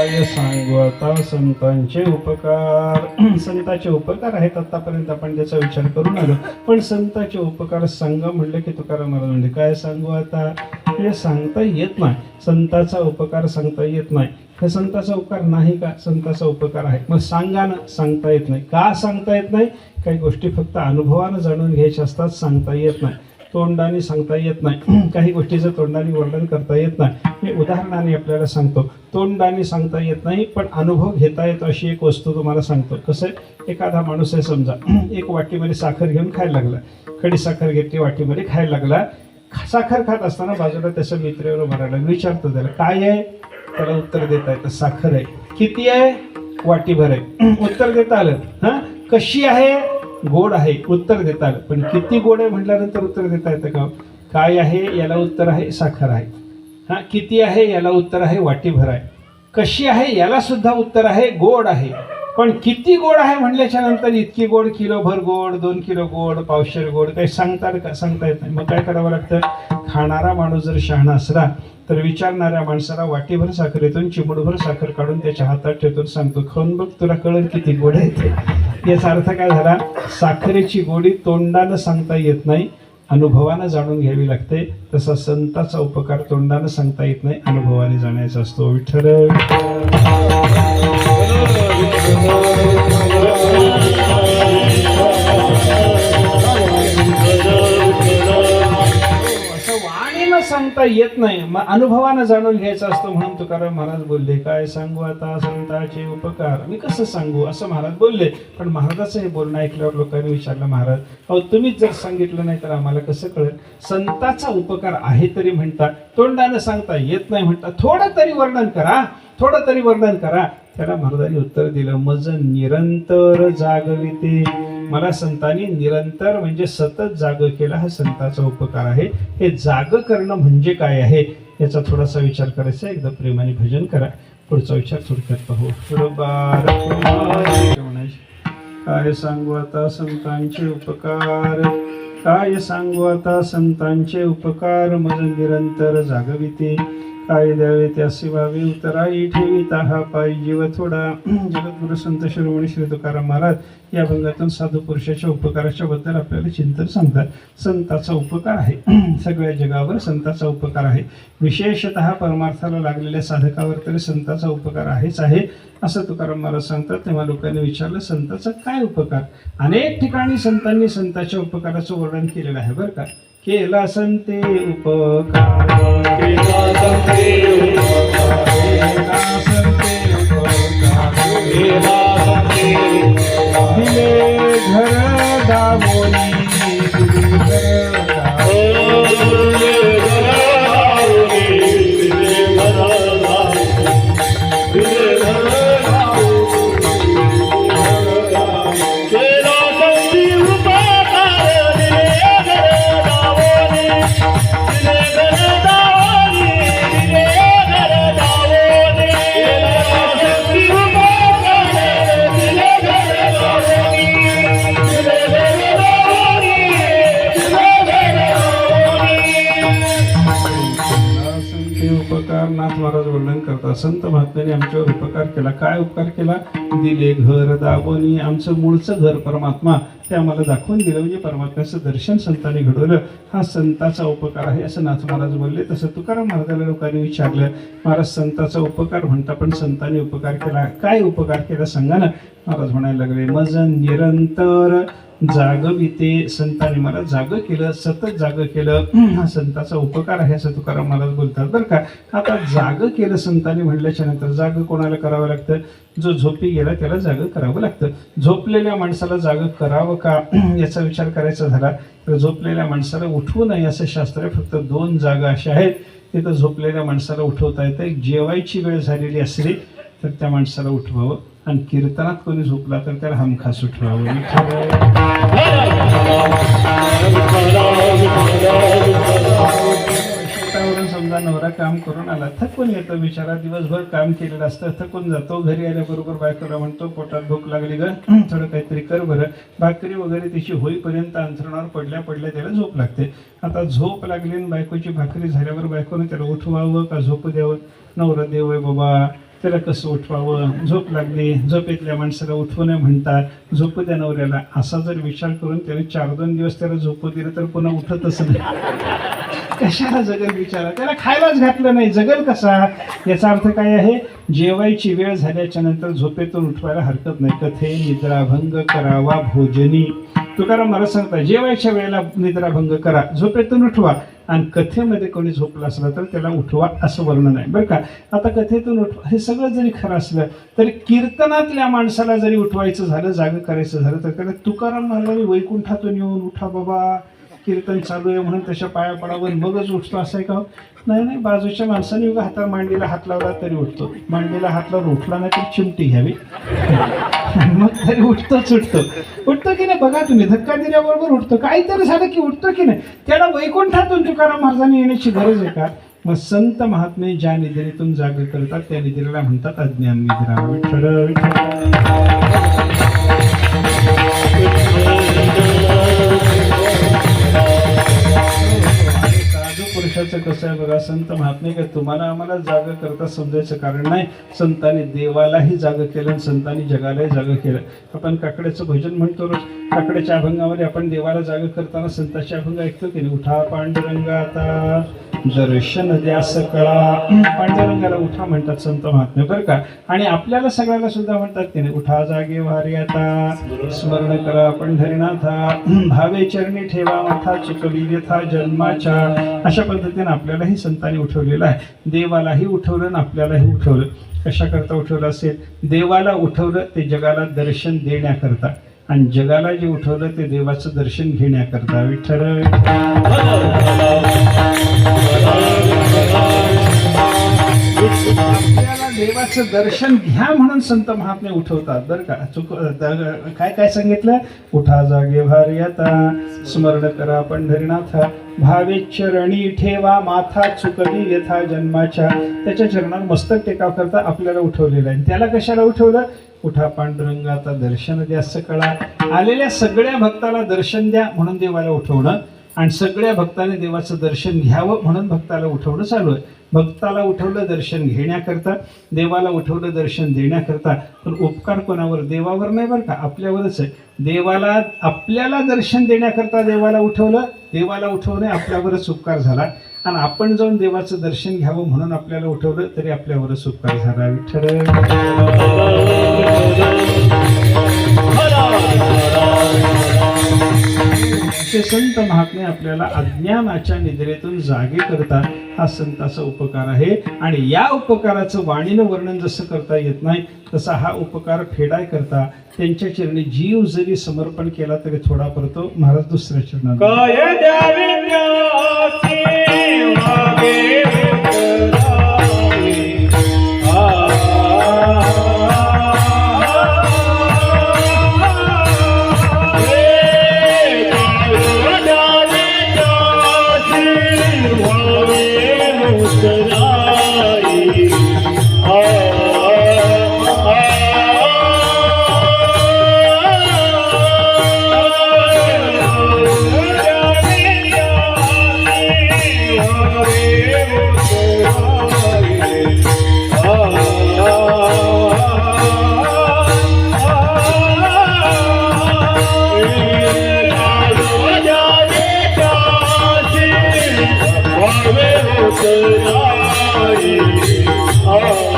काय सांगू आता संतांचे उपकार. संतांचे उपकार आहेत आतापर्यंत आपण त्याचा विचार करून आलो. पण संतांचे उपकार सांगा म्हणले की तुकाराम महाराज म्हणजे काय सांगू आता? हे सांगता येत नाही. संताचा उपकार सांगता येत नाही. हे संताचा उपकार नाही का? संताचा उपकार आहे. मग सांगा ना सांगता येत नाही. का सांगता येत नाही? काही गोष्टी फक्त अनुभवानं जाणून घ्यायच्या असतात सांगता येत नाही. तोंडाने सांगता येत नाही. काही गोष्टीचं तोंडाने वर्णन करता येत नाही. मी उदाहरणाने आपल्याला सांगतो. तोंडाने सांगता येत नाही पण अनुभव घेता येतो अशी एक वस्तू तुम्हाला सांगतो. कसं आहे? एखादा माणूस आहे समजा एक वाटीमध्ये साखर घेऊन खायला लागला. खडी साखर घेतली वाटीमध्ये खायला लागला. साखर खात असताना बाजूला त्याच्या मित्रेवर भरायला विचारतो त्याला काय आहे? त्याला उत्तर देता येतं साखर आहे. किती आहे? वाटीभर आहे. उत्तर देता आलं. हां? कशी आहे? गोड आहे उत्तर देतात. पण किती गोड आहे म्हटल्यानंतर उत्तर देता येतं का? काय आहे याला उत्तर आहे? साखर आहे. हां किती आहे याला उत्तर आहे? वाटीभर आहे. कशी आहे याला सुद्धा उत्तर आहे? गोड आहे. पण किती गोड आहे म्हणल्याच्या नंतर इतकी गोड किलोभर गोड दोन किलो गोड पावशेर गोड काही सांगता का? सांगता येत नाही. मग काय करावं लागतं? खाणारा माणूस जर शहाणा असला तर विचारणाऱ्या माणसाला वाटीभर साखरेतून चिमूडभर साखर काढून त्याच्या हातात ठेवतो सांगतो खाऊन बघ तुला कळेल किती गोड आहे ते. याचा अर्थ काय झाला? साखरेची गोडी तोंडानं सांगता येत नाही अनुभवानं जाणून घ्यावी लागते. तसा संताचा उपकार तोंडानं सांगता येत नाही अनुभवाने जाण्याचा असतो. विठ्ठल! सांगता येत नाही. मग अनुभवानं जाणून घ्यायचं असतं म्हणून तुकाराम महाराज बोलले काय सांगू आता संताचे उपकार? मी कसं सांगू? असं महाराज बोलले. पण महाराजाचं हे बोलणं ऐकल्यावर लोकांनी विचारलं महाराज अहो तुम्हीच जर सांगितलं नाही तर आम्हाला कसं कळेल? संताचा उपकार आहे तरी म्हणता तोंडानं सांगता येत नाही म्हणता थोडं तरी वर्णन करा थोडं तरी वर्णन करा त्याला महाराजांनी उत्तर दिलं मज निरंतर जागविते. मला संतांनी निरंतर म्हणजे सतत जाग केला हा संताचा उपकार आहे. हे जाग करणं म्हणजे काय आहे? याचा थोडासा विचार करायचा एकदा प्रेमाने भजन करा. पुढचा विचार थोडक्यात पाहू. बरोबर काय सांगू आता संतांचे उपकार? काय सांगू आता संतांचे उपकार? मज निरंतर जागविते. काय द्यावे त्यासे उतराई ठेविता हा पायी जीव थोडा. जगद्गुरु संत शिरोमणी श्री तुकाराम महाराज या भंगातून साधू पुरुषाच्या उपकाराच्या बद्दल आपल्याला चिंतन सांगतात. संताचा उपकार आहे. सगळ्या जगावर संताचा उपकार आहे. विशेषतः परमार्थाला लागलेल्या साधकावर तरी संताचा उपकार आहेच आहे असं तुकाराम महाराज सांगतात. तेव्हा लोकांनी विचारलं संताचा काय उपकार? अनेक ठिकाणी संतांनी संताच्या उपकाराचं वर्णन केलेलं आहे बरं का? केला संते उपकार. केला संते ते उपकार नाथ महाराज वर्णन करतात. संत महात्म्याने आमच्यावर उपकार केला. काय उपकार केला? दिले घर दाबोनी. आमचं मूळचं घर परमात्मा. ते आम्हाला दाखवून दिलं. म्हणजे परमात्म्याचं दर्शन संतांनी घडवलं. हा संताचा उपकार आहे असं नाथ महाराज बोलले. तसं तुकाराम महाराजाला लोकांनी विचारलं महाराज संताचा उपकार म्हणता पण संतांनी उपकार केला. काय उपकार केला? सांगा ना. महाराज म्हणायला लागले मज निरंतर जागविते संतांनी मला जाग केलं सतत जाग केलं. हा. संताचा उपकार आहे असं तुकाराम महाराज बोलतात बरं का. आता जाग केलं संतांनी म्हणल्याच्या नंतर जाग कोणाला करावं लागतं? जो झोपी गेला त्याला जाग करावं लागतं. झोपलेल्या माणसाला जाग करावं का? याचा विचार करायचा झाला तर झोपलेल्या माणसाला उठवू नये असं शास्त्र आहे. फक्त दोन जागा अशा आहेत. तिथं झोपलेल्या माणसाला उठवता येतं. एक जेवायची वेळ झालेली असली तर त्या माणसाला उठवावं आणि कीर्तनात कोणी झोपला तर त्याला हमखास उठवावं. शेतावरून समजा नवरा काम करून आला थकून येतो बिचारा. दिवसभर काम केलेलं असतं थकून जातो. घरी आल्याबरोबर बायकोला म्हणतो पोटात भूक लागली ग थोडं काहीतरी कर बरं. भाकरी वगैरे तिची होईपर्यंत अंथरणावर पडल्या पडल्या त्याला झोप लागते. आता झोप लागली आणि बायकोची भाकरी झाल्यावर बायकोनं त्याला उठवावं का झोप द्यावं? नवरा देव आहे बाबा. त्याला कसं उठवावं झोप लागली झोपेतल्या माणसाला उठवू नये म्हणतात. झोपू द्या नवऱ्याला असा जर विचार करून त्याने चार दोन दिवस त्याला झोपू दिलं तर पुन्हा उठतच नाही. कशाला जगल विचारा त्याला खायलाच घातलं नाही. जगल कसा? याचा अर्थ काय आहे? जेवायची वेळ झाल्याच्यानंतर झोपेतून उठवायला हरकत नाही. कथे? निद्राभंग करावा भोजनी. तुकाराम मला सांगता जेवायच्या वेळेला निद्राभंग करा. झोपेतून उठवा. आणि कथेमध्ये कोणी झोपला असला तर त्याला उठवा असं वर्णन आहे. बरं का? आता कथेतून उठवा. हे सगळं जरी खरं असलं तरी कीर्तनातल्या माणसाला जरी उठवायचं झालं जागं करायचं झालं तर त्याला तुकाराम महाराजांनी वैकुंठातून येऊन उठा बाबा. कीर्तन चालू आहे म्हणून त्याच्या पाया पडावं. मगच उठतो असं आहे का? हो? नाही नाही बाजूच्या माणसाने उगा हाता मांडीला हात लावला तरी उठतो. मांडीला हात लावून उठला नाही तरी चिमटी घ्यावी. मग तरी उठतोच उठतो. उठतो की नाही? बघा तुम्ही धक्का दिल्याबरोबर उठतो. काहीतरी झालं की उठतो की नाही? त्याला वैकुंठातून तुकाराम महाराजांनी येण्याची गरज आहे का? मग संत महात्मे ज्या निद्रेतून जाग करतात त्या निद्रेला म्हणतात अज्ञान निद्रा विठ्ठल विठ्ठल. साधू कसं आहे बघा संत महात्मे काय तुम्हाला आम्हाला जागं करता समजायचं कारण नाही. संतांनी देवालाही जाग केलं आणि संतांनी जगालाही जागं केलं. आपण काकड्याचं भजन म्हणतो रोज काकड्याच्या अभंगामध्ये आपण देवाला जाग करताना संतांचे अभंग ऐकतो की नाही? उठा पांडुरंगा आता दर्शन द्या सकळा. पांडुरंगाला उठा म्हणतात संत महात्मे बरं का? आणि आपल्याला सगळ्याला सुद्धा म्हणतात की नाही उठा जागे वारी आता स्मरण करा पंढरीनाथा भावे चरणी ठेवा माथा चिकवी व्यथा जन्माच्या. अशा पद्धतीने आपल्यालाही संतांनी उठवलेलं आहे. देवालाही उठवलं आणि आपल्यालाही उठवलं. कशाकरता उठवलं असेल? देवाला उठवलं ते जगाला दर्शन देण्याकरता. आणि जगाला जे उठवलं ते देवाचं दर्शन घेण्याकरता विठ्ठल. देवाचं दर्शन घ्या म्हणून संत महात्मे उठवतात बरं का. चुक काय काय सांगितलं? उठा जागे भार्यता स्मरण करा पंढरीनाथा. भावे चरणी ठेवा माथा चुकली यथा जन्माच्या. त्याच्या चरणात मस्तक टेकाव करता आपल्याला उठवलेलं आहे. त्याला कशाला उठवलं? उठा पांडुरंगाचा दर्शन द्या सकळा. आलेल्या सगळ्या भक्ताला दर्शन द्या म्हणून देवाला उठवणं आणि सगळ्या भक्ताने देवाचं दर्शन घ्यावं म्हणून भक्ताला उठवणं चालू आहे. भक्ताला उठवलं दर्शन घेण्याकरता देवाला उठवलं दर्शन देण्याकरता पण उपकार कोणावर? देवावर नाही बरं का? आपल्यावरच आहे. देवाला आपल्याला दर्शन देण्याकरता देवाला उठवलं देवाला उठवणे आपल्यावरच उपकार झाला. आणि आपण जाऊन देवाचं दर्शन घ्यावं म्हणून आपल्याला उठवलं तरी आपल्यावरच उपकार झाला. विठ्ठल. असे संत महात्मे आपल्याला अज्ञानाच्या निद्रेतून जागे करतात. हा संताचा उपकार आहे. आणि या उपकाराचं वाणीनं वर्णन जसं करता येत नाही तसा हा उपकार फेडाय करता त्यांच्या चरणी जीव जरी समर्पण केला तरी थोडा पडतो. महाराज दुसऱ्या चरणात आई आ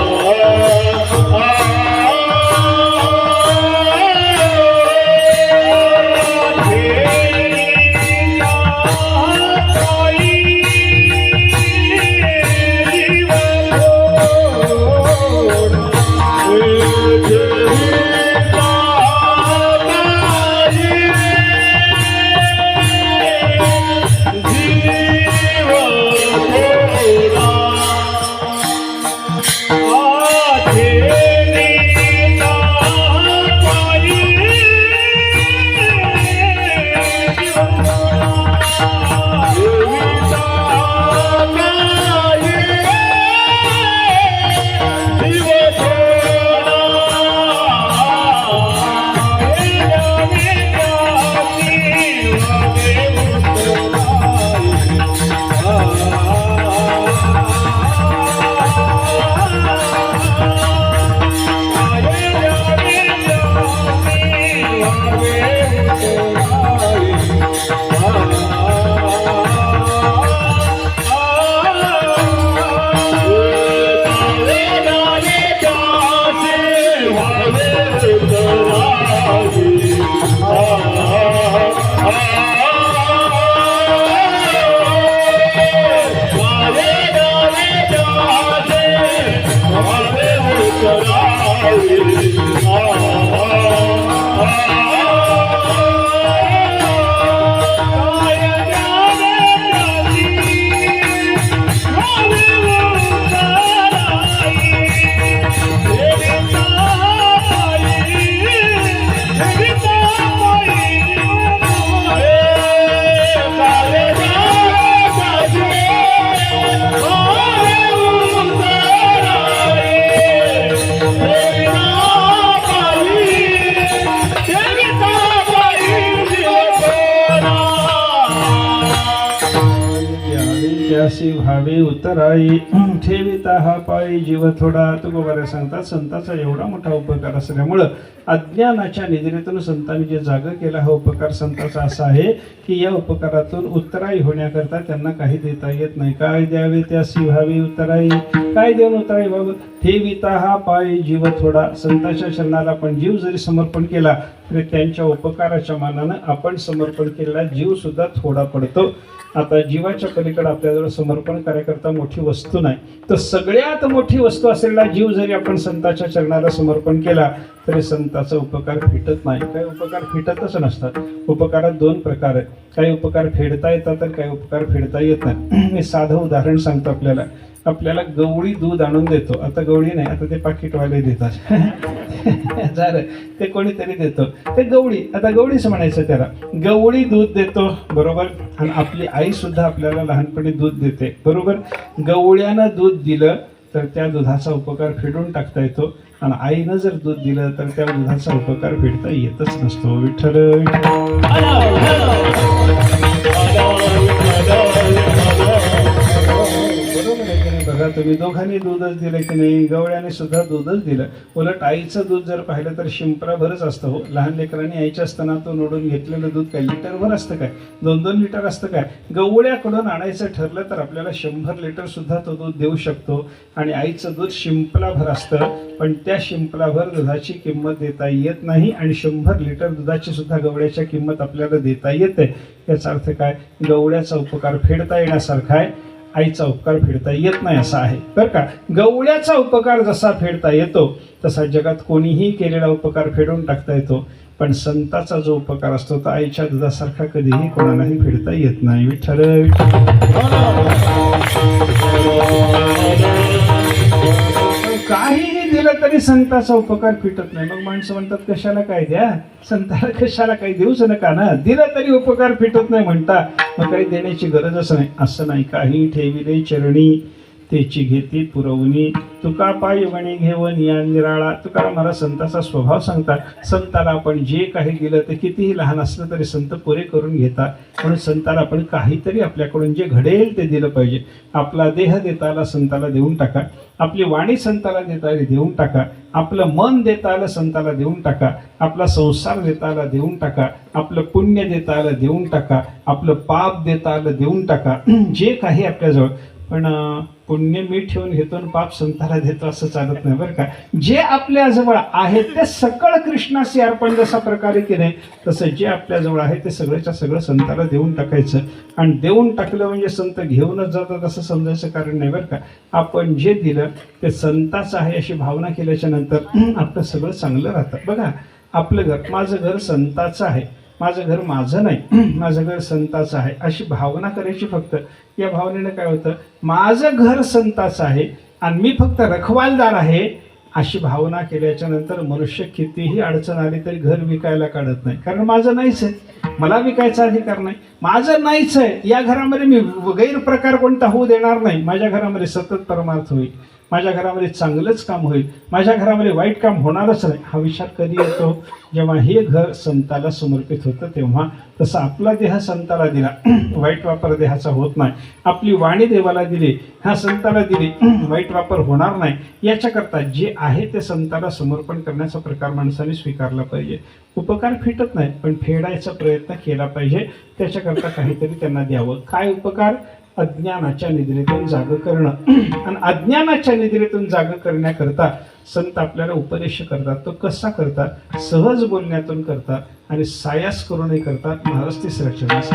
त्यासी व्हावी उतराई ठेविता हा पायी जीव थोडा. तुकोबारे सांगतात संताचा एवढा मोठा उपकार असल्यामुळं अज्ञानाच्या निद्रेतून संतांनी जे जाग केला हा उपकार संताचा असा आहे की या उपकारातून उत्तराई होण्याकरता त्यांना काही देता येत नाही. काय द्यावे त्यासी व्हावी उतराई काय देऊन उतराई बाबा? ठेविता हा पाय जीव थोडा. संताच्या चरणाला आपण जीव जरी समर्पण केला तरी त्यांच्या उपकाराच्या मानानं आपण समर्पण केलेला जीव सुद्धा थोडा पडतो. आता जीवाच्या पलीकडे आपल्याजवळ समर्पण करायकरता मोठी वस्तू नाही. तर सगळ्यात मोठी वस्तू असलेला जीव जरी आपण संताच्या चरणाला समर्पण केला तरी संताचा उपकार फिटत नाही. काही उपकार फिटतच नसतात. उपकारात दोन प्रकार आहेत. काही उपकार फेडता येतात तर काही उपकार फेडता येत नाही. मी साधं उदाहरण सांगतो आपल्याला. आपल्याला गवळी दूध आणून देतो. आता गवळी नाही आता ते पाकिटवाले देतात. झालं. ते कोणीतरी देतो. ते गवळी आता गवळीच म्हणायचं त्याला. गवळी दूध देतो बरोबर? आणि आपली आई सुद्धा आपल्याला लहानपणी दूध देते बरोबर? गवळ्यानं दूध दिलं तर त्या दुधाचा उपकार फेडून टाकता येतो. आणि आईनं जर दूध दिलं तर त्या दुधाचा उपकार फेडता येतच नसतो. विठ्ठल तुम्ही दोघांनी दूधच दिलं की नाही? गवळ्याने सुद्धा दूधच दिलं. उलट आईचं दूध जर पाहिलं तर शिंपराभरच असतं हो. लहान लेकरांनी आईच्या असताना तो ओढून घेतलेलं दूध काय? लिटरभर असतं काय? दोन दोन लिटर असतं काय? गवळ्याकडून आणायचं ठरलं तर आपल्याला शंभर लिटर सुद्धा तो दूध देऊ शकतो. आणि आईचं दूध शिंपलाभर असतं. पण त्या शिंपलाभर दुधाची किंमत देता येत नाही आणि शंभर लिटर दुधाची सुद्धा गवळ्याच्या किंमत आपल्याला देता येते. याचा अर्थ काय? गवळ्याचा उपकार फेडता येण्यासारखा आहे. आईचा उपकार फेडता येत नाही असा आहे. बरं का? गवळ्याचा उपकार जसा फेडता येतो तसा जगात कोणीही केलेला उपकार फेडून टाकता येतो. पण संताचा जो उपकार असतो तो आईच्या दुधासारखा कधीही कोणालाही फेडता येत नाही. विठ्ठल विठ्ठल. दिलं तरी संताचा उपकार फिटत नाही. मग माणसं म्हणतात कशाला काय द्या? संताला कशाला काही देऊच नका ना. दिलं तरी उपकार फिटत नाही म्हणता. मग काही देण्याची गरजच नाही. असं नाही. काही ठेविले चरणी त्याची घेती पुरवणी. तुका पाय म्हणे घेऊन या निराळा. तुकारा मला संताचा स्वभाव सांगतात संताला आपण जे काही दिलं ते कितीही लहान असलं तरी संत पुरे करून घेतात. म्हणून संताला आपण काहीतरी आपल्याकडून जे घडेल ते दिलं पाहिजे. आपला देह देता आला संताला देऊन टाका. आपली वाणी संताला देता आली देऊन टाका. आपलं मन देता आलं संताला देऊन टाका. आपला संसार देता आला देऊन टाका. आपलं पुण्य देता आलं देऊन टाका. आपलं पाप देता आलं देऊन टाका. जे काही आपल्याजवळ पण पुण्य मी ठेवून घेतो आणि पाप संताला देतो असं चालत नाही बरं का. जे आपल्याजवळ आहे ते सकळ कृष्णाशी अर्पण जसा प्रकारे केले तसं जे आपल्याजवळ आहे ते सगळ्याच्या सगळं संताला देऊन टाकायचं. आणि देऊन टाकलं म्हणजे संत घेऊनच जातात असं समजायचं कारण नाही बरं का. आपण जे दिलं ते संताचं आहे अशी भावना केल्याच्यानंतर आपलं सगळं चांगलं राहतं. बघा आपलं घर माझं घर संताचं आहे. माझं घर माझं नाही माझं घर संताचं आहे अशी भावना करायची फक्त. या भावनेनं काय होतं? माझं घर संताचं आहे आणि मी फक्त रखवालदार आहे अशी भावना केल्याच्यानंतर मनुष्य कितीही अडचण आली तरी घर विकायला काढत नाही. कारण माझं नाहीच आहे. मला विकायचा अधिकार नाही. माझं नाहीच आहे. या घरामध्ये मी गैरप्रकार कोणता होऊ देणार नाही. माझ्या घरामध्ये सतत परमार्थ होईल. माझ्या घरामध्ये चांगलंच काम होईल. माझ्या घरामध्ये वाईट काम होणारच नाही. हा विचार कधी येतो? जेव्हा हे घर संताला समर्पित होतं तेव्हा तसा आपला देह संताला दिला. वाईट वापर देहाचा होत नाही. आपली वाणी देवाला दिली. ह्या संताला दिली. वाईट वापर होणार नाही. याच्याकरता जे आहे ते संताला समर्पण करण्याचा प्रकार माणसाने स्वीकारला पाहिजे. उपकार फिटत नाही पण फेडायचा प्रयत्न केला पाहिजे. त्याच्याकरता काहीतरी त्यांना द्यावं. काय उपकार? अज्ञानाच्या निद्रेतून जाग करणं. आणि अज्ञानाच्या निद्रेतून जाग करण्याकरता संत आपल्याला उपदेश करतात. तो कसा करतात? सहज बोलण्यातून करतात आणि सायास करूनही करतात. महाराज तिसऱ्या चरणास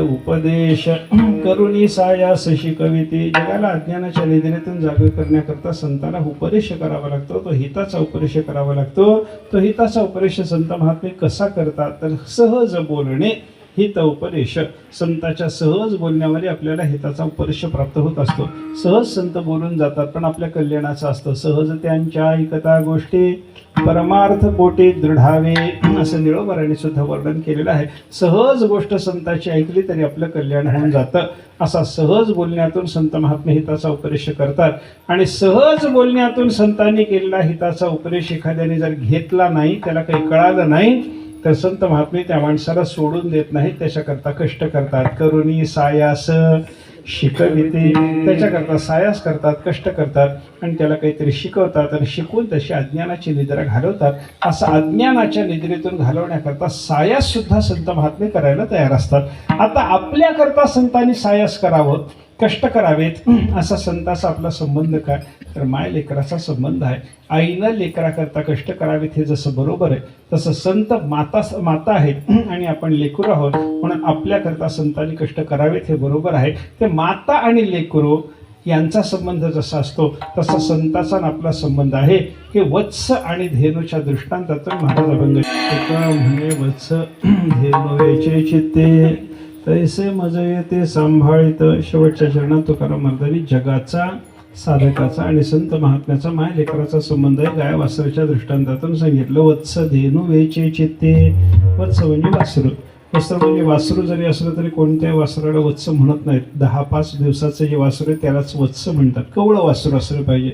उपदेश करुणी सायास शिकविते जगाला अज्ञानाच्या निधीनेतून जागृत करण्याकरता संतांना उपदेश करावा लागतो. तो हिताचा उपदेश करावा लागतो. तो हिताचा उपदेश संत महात्मे कसा करतात? तर सहज बोलणे हित उपदेश संताच्या सहज बोलण्यामध्ये आपल्याला हिताचा उपदेश प्राप्त होत असतो. सहज संत बोलून जातात पण आपल्या कल्याणाचं असतं. सहज त्यांच्या ऐकता गोष्टी परमार्थ पोटी दृढावे असं निळोबराने सुद्धा वर्णन केलेलं आहे. सहज गोष्ट संताची ऐकली तरी आपलं कल्याण होऊन जातं. असा सहज बोलण्यातून संत महात्मा हिताचा उपदेश करतात. आणि सहज बोलण्यातून संतांनी केलेला हिताचा उपदेश एखाद्याने जर घेतला नाही त्याला काही कळालं नाही तर संत महात्मे त्या माणसाला सोडून देत नाहीत त्याच्याकरता कष्ट करतात. करुणी सायास शिकविते. त्याच्याकरता सायास करतात कष्ट करतात आणि त्याला काहीतरी शिकवतात आणि शिकवून तशी अज्ञानाची निद्रा घालवतात. असं अज्ञानाच्या निद्रेतून घालवण्याकरता सायास सुद्धा संत महात्मे करायला तयार असतात. आता आपल्याकरता संतांनी सायास करावं कष्ट करावेत असा संताचा आपला संबंध काय? तर माय लेकराचा संबंध आहे. आईनं लेकराकरता कष्ट करावेत हे जसं बरोबर आहे तसं संत माता माता आहेत आणि आपण लेकरू आहोत म्हणून आपल्याकरता संतांनी कष्ट करावेत हे बरोबर आहे. ते माता आणि लेकरू यांचा संबंध जसा असतो तसा संताचा आपला संबंध आहे. हे वत्स आणि धेनूच्या दृष्टांतातून महाराज अभंग म्हणे वत्स धेनू चित्ते तैसे मज येते सांभाळित. शेवटच्या चरणात तुकाराम महाराजांनी जगाचा साधकाचा आणि संत महात्म्याचा माय लेकराचा संबंध आहे. गाय वासराच्या दृष्टांतातून सांगितलं वत्स धेनू वेचे चित्ते. वत्स म्हणजे वासरू. वस्त्र म्हणजे वासरू जरी असलं तरी कोणत्या वासराला वत्स म्हणत नाहीत. दहा पाच दिवसाचं जे वासरू आहे त्यालाच वत्स म्हणतात. कवळं वासरू असलं पाहिजे.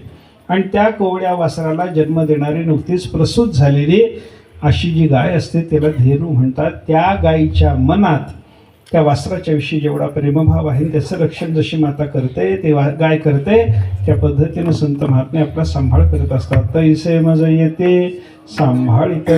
आणि त्या कवळ्या वासराला जन्म देणारी नुकतीच प्रसूत झालेली अशी जी गाय असते त्याला धेनू म्हणतात. त्या गायीच्या मनात त्या वास्त्राच्या विषयी जेवढा प्रेमभाव आहे त्याचं रक्षण जशी माता करते ते वा गाय करते त्या पद्धतीनं संत महात्मे आपला सांभाळ करत असतात. तैसे मज येते सांभाळित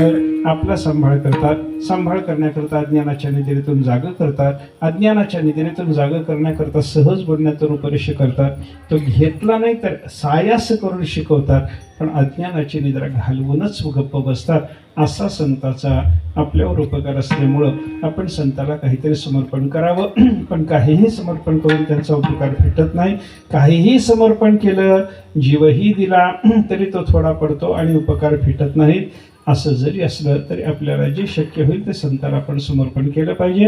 आपला सांभाळ करतात. सांभाळ करण्याकरता अज्ञानाच्या निधीनेतून जाग करतात. अज्ञानाच्या निधीनेतून जाग करण्याकरता सहज बोलण्यातून उपदेश करतात. तो घेतला नाही तर सायास करून शिकवतात. पण अज्ञानाची निद्रा घालवूनच गप्प बसतात. असा संताचा आपल्यावर उपकार असल्यामुळं आपण संताला काहीतरी समर्पण करावं. पण काहीही समर्पण करून त्यांचा उपकार भेटत नाही. काहीही समर्पण केलं जीवही दिला तरी तो थोडा पडतो आणि उपकार भेटत नाहीत. असं जरी असलं तरी आपल्याला जे शक्य होईल ते संताला आपण समर्पण केलं पाहिजे.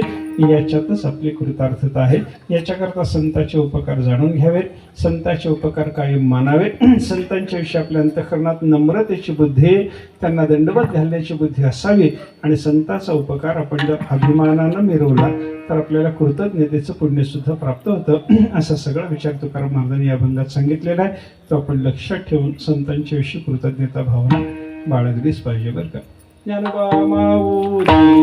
याच्यातच आपली कृतार्थता आहे. याच्याकरता संताचे उपकार जाणून घ्यावेत. संताचे उपकार कायम मानावेत. संतांच्या विषयी आपल्या अंतकरणात नम्रतेची बुद्धी त्यांना दंडवत घालण्याची बुद्धी असावी आणि संताचा उपकार आपण जर अभिमानानं मिरवला तर आपल्याला कृतज्ञतेचं पुण्यसुद्धा प्राप्त होतं. असा सगळा विचार तुकाराम महाराजांनी या भंगात सांगितलेला आहे. तो आपण लक्षात ठेवून संतांच्या विषयी कृतज्ञता भावना बाळगलीच पाहिजे बरं का. ज्ञानोबा माऊ माऊली